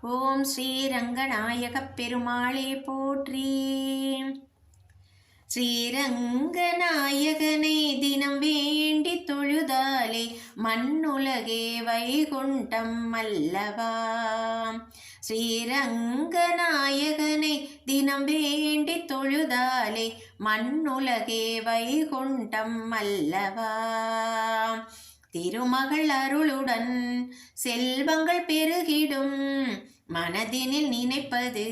ஓம் ஸ்ரீரங்கநாயக பெருமாளே போற்றி. ஸ்ரீரங்கநாயகனை தினம் வேண்டி தொழுதாலே மண்ணுலகே வைகுண்டம் அல்லவா? ஸ்ரீரங்கநாயகனை தினம் வேண்டி தொழுதாலே மண்ணுலகே வைகுண்டம் அல்லவா? திருமகள் அருளுடன் செல்வங்கள் பெருகிடும். மனதினில் நினைப்பது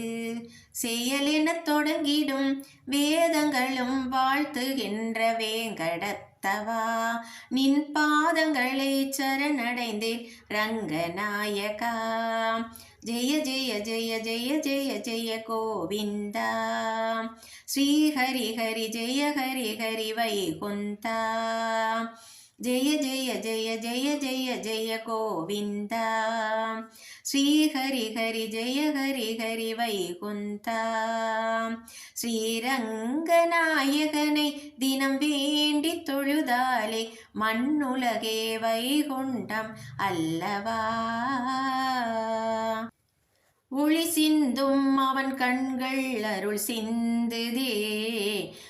செயலெனத் தொடங்கிடும் வேதங்களும் வாழ்த்துகின்ற வேங்கடத்தவா. நின் பாதங்களை சரணடைந்தேன் ரங்கநாயகா. ஜெய ஜெய ஜெய ஜெய ஜெய ஜெய கோவிந்தா. ஸ்ரீ ஹரி ஹரி ஜெய ஹரி ஹரி வைகுந்தா. ஜெய ஜெய ஜெய ஜெய ஜெய ஜெய கோவிந்தா. ஸ்ரீ ஹரி ஹரி ஜெய ஹரி ஹரி வைகுந்தா. ஸ்ரீரங்கநாயகனை தினம் வேண்டி தொழுதாலே மண்ணுலகே வைகுண்டம் அல்லவா? ஒளி சிந்தும் அவன் கண்கள் அருள் சிந்துதே.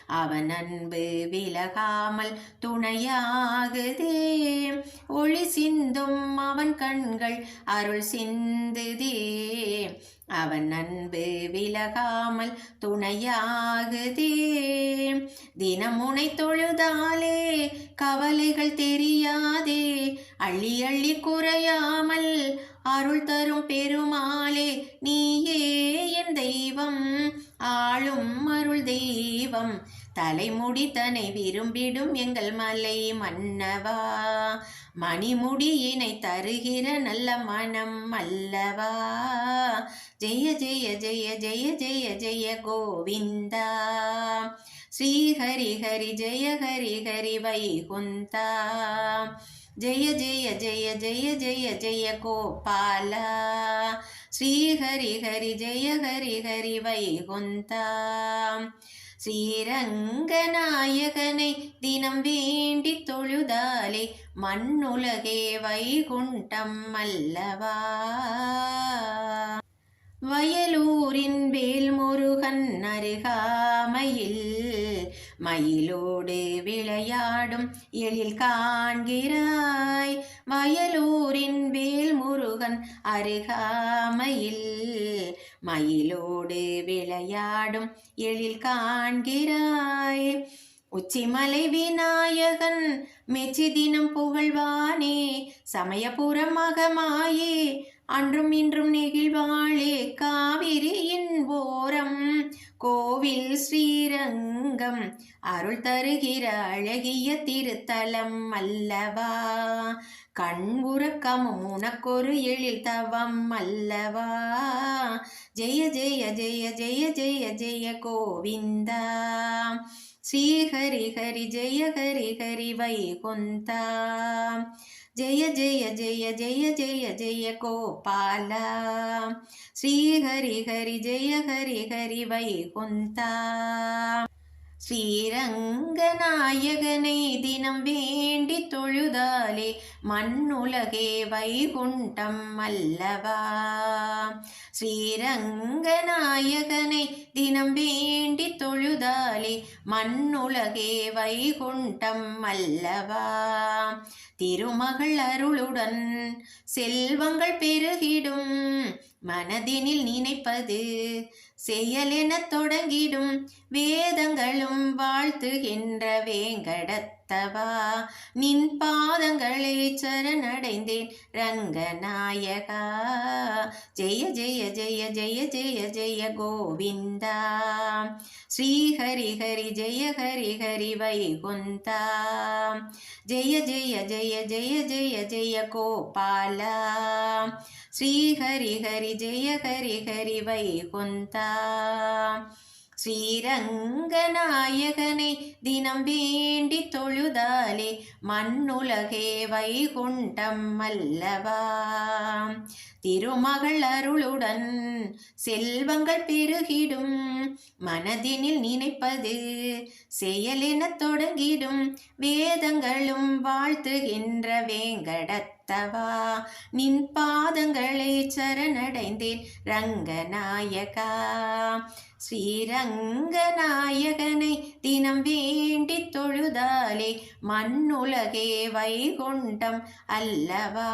அவன் அன்பு விலகாமல் துணையாகுதே. ஒளி சிந்தும் அவன் கண்கள் அருள் சிந்துதே. அவன் அன்பு விலகாமல் துணையாகுதே. தினமுனை தொழுதாலே கவலைகள் தெரியாதே. அள்ளி அள்ளி குறையாமல் அருள் தரும் பெருமாளே நீயே என் தெய்வம். ஆளும் அருள் தெய்வம். தலைமுடி தனை விரும்பிடும் எங்கள் மலை மன்னவா. மணிமுடியினை தருகிற நல்ல மனம் அல்லவா. ஜெய ஜெய ஜெய ஜெய ஜெய ஜெய கோவிந்தா. ஸ்ரீ ஹரி ஹரி ஜெய ஹரி ஹரி வைகுந்தா. ஜெய ஜெய ஜெய ஜெய ஜெய ஜெய கோபாலா. ஸ்ரீ ஹரி ஹரி ஜெய ஹரி ஹரி வைகுந்தா. ஸ்ரீரங்கநாயகனை தினம் வேண்டி தொழுதாலே மண்ணுலகே வைகுண்டம் அல்லவா? வயலூரின் வேல்முருகன் அருகா மயிலோடு விளையாடும் எழில் காண்கிறாய். வயலூரின் வேல்முருகன் அருகாமையில் மயிலோடு விளையாடும் எழில் காண்கிறாய். உச்சிமலை விநாயகன் மெச்சி தினம் புகழ்வானே சமயபுரமகமாயே அன்றும் இன்றும் நெகிழ்வாளே. காவிரியின் ஓரம் കോവിൽ ശ്രീരംഗം அருள் தருகிற அழகிய திருத்தலம் அல்லவா? கண் உறக்கமும் உனக்கொரு எழில் தவம் அல்லவா? ஜெய ஜெய ஜெய ஜெய ஜெய ஜெய கோவிந்தா. ஸ்ரீ ஹரி ஹரி ஜெய ஹரி ஹரி வைகுந்தா. ஜெய ஜெய ஜெய ஜெய ஜெய ஜெய கோபாலா. ஸ்ரீ ஹரி ஹரி ஜெய ஹரி ஹரி வைகுந்தா. ஸ்ரீரங்கநாயகனை தினம் வேண்டி தொழுதாலே மண்ணுலகே வைகுண்டம் அல்லவா? ஸ்ரீரங்கநாயகனை தினம் வேண்டி தொழுதாலே மண்ணுலகே வைகுண்டம் அல்லவா? திருமகள் அருளுடன் செல்வங்கள் பெருகிடும். மனதினில் நினைப்பது செயலெனத் தொடங்கிடும் வேதங்களும் வாழ்த்துகின்ற வேங்கடத்தவா நின் பாதங்களை சரணடைந்தேன் ரங்கநாயகா! ஜெய ஜெய ஜெய ஜெய ஜெய ஜெய கோவிந்தா! ஸ்ரீ ஹரி ஹரி ஜெய ஹரி ஹரி வைகுந்தா! ஜெய ஜெய ஜெய ஜெய ஜெய ஜெய கோபாலா! ஸ்ரீ ஹரி ஹரி ஜெய ஹரி ஹரி வைகுந்தா! ஸ்ரீரங்கநாயகனை தினம் வேண்டி தொழுதாலே மண்ணுலகே வைகுண்டம் அல்லவா? திருமகள் அருளுடன் செல்வங்கள் பெருகிடும் மனதினில் நினைப்பது செயலென தொடங்கிடும் வேதங்களும் வாழ்த்துகின்ற வேங்கடத் கர்த்தவா நின் பாதங்களை சரணடைந்தேன் ரங்கநாயகா. ஸ்ரீரங்கநாயகனை தினம் வேண்டி தொழுதாலே மண்ணுலகே வைகுண்டம் அல்லவா?